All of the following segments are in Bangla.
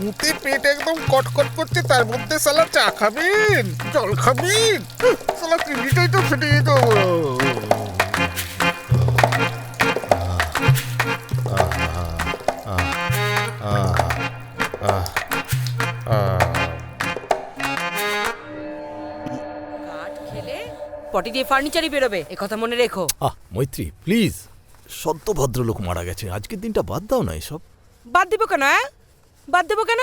মুতে পেট একদম কটকট করছে তার মধ্যে সালা চা খাবেন জল খাবেন সালা চিনিটাই তো ফেটে যেত। খেলে পটি দিয়ে ফার্নিচারই বেরোবে এ কথা মনে রেখো। আহ মৈত্রী প্লিজ সদ্য ভদ্রলোক মারা গেছে আজকের দিনটা বাদ দাও না এসব। বাদ দেবো কেন হ্যাঁ? বাদ দেবো কেন?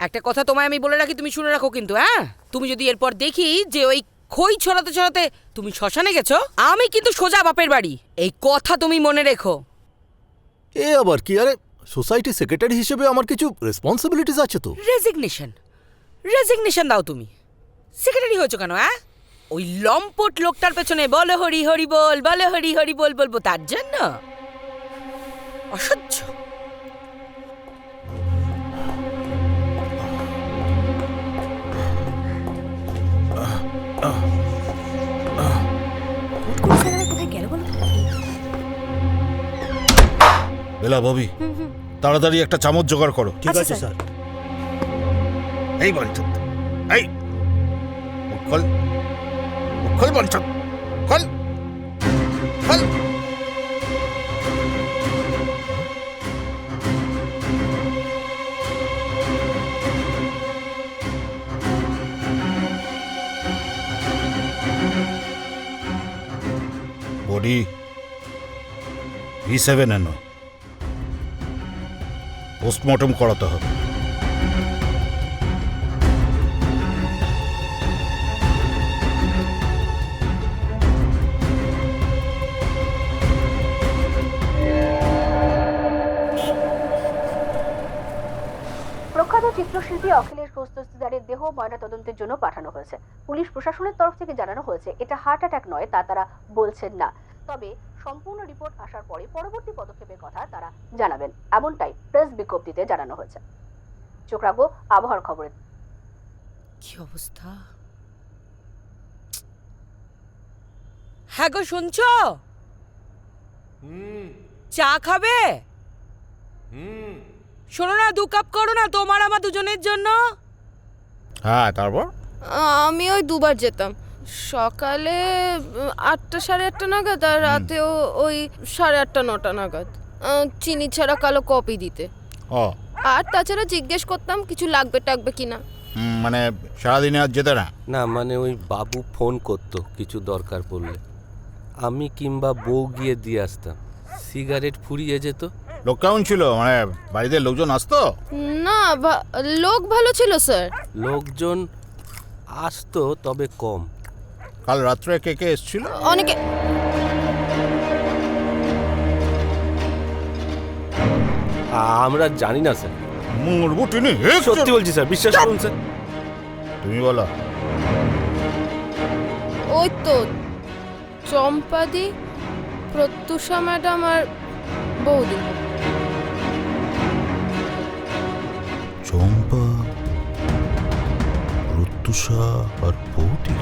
একটা কথা তোমায় আমি বলে রাখি তুমি শুনে রাখো কিন্তু হ্যাঁ? তুমি যদি এরপর দেখি যে ওই খই ছড়াতে ছড়াতে তুমি শ্মশানে গেছো আমি কিন্তু সোজা বাপের বাড়ি। এই কথা তুমি মনে রেখো। এ আবার কি? আরে সোসাইটি সেক্রেটারি হিসেবে আমার কিছু রেসপন্সিবিলিটিস আছে তো। রেজিগনেশন রেজিগনেশন দাও তুমি। সেক্রেটারি হয়েছো কেন হ্যাঁ? ওই লম্পট লোকটার পেছনে বলো হরি হরি বল বলো হরি হরি বল বলব তার জন্য? অসহ্য। বেলা ববি তাড়াতাড়ি একটা চামচ জোগাড় করো। ঠিক আছে স্যার। এই বঞ্চত এই মুখ খোল। বঞ্চত খোল খোল। বডি ভি সেভেন এনো পোস্টমর্টম করাতে হবে। প্রখ্যাত চিত্রশিল্পী অখিলেশ দস্তিদারের দেহ ময়নাতদন্তের জন্য পাঠানো হয়েছে। পুলিশ প্রশাসনের তরফ থেকে জানানো হয়েছে, এটা হার্ট অ্যাটাক নয়, তা তারা বলছেন না। তবে সম্পূর্ণ রিপোর্ট আসার পরে পরবর্তী পদক্ষেপের কথা তারা জানাবেন। এমনটাই প্রেস বিজ্ঞপ্তিতে জানানো হয়েছে। চোখ রাখব আবহাওয়ার খবরে। কি অবস্থা? হ্যাঁ গো শুনছ? চা খাবে? শোনো না দু কাপ করো না তোমার আমার দুজনের জন্য। হ্যাঁ তারপর? আমি ওই দুবার যেতাম। সকালে আটটা সাড়ে আটটা নাগাদ আর রাতেও ওই সাড়ে আটটা নটা নাগাদ। চিনি ছাড়া কালো কপি দিতে। ও। আর তাছাড়া জিজ্ঞেস করতাম কিছু লাগবে টাকবে কিনা মানে সারাদিনে আর যেতে না? না মানে ওই বাবু ফোন করতো কিছু দরকার পড়লে। আমি কিংবা বউ গিয়ে দিয়ে আসতাম। সিগারেট ফুরিয়ে যেত। লোক কেমন ছিল? মানে বাড়িতে লোকজন আসতো? না লোক ভালো ছিল স্যার। লোকজন আসতো তবে কম। কাল রাত্রে কে কে এসছিল? অনেকে। আমরা জানি না স্যার। মুরবু টিনি সত্যি বলছি স্যার বিশ্বাস করুন স্যার। তুমি বলো। ওই তো চম্পাদি প্রত্যুষা ম্যাডাম আর বৌদি। চম্পা প্রত্যুষা আর বৌদি?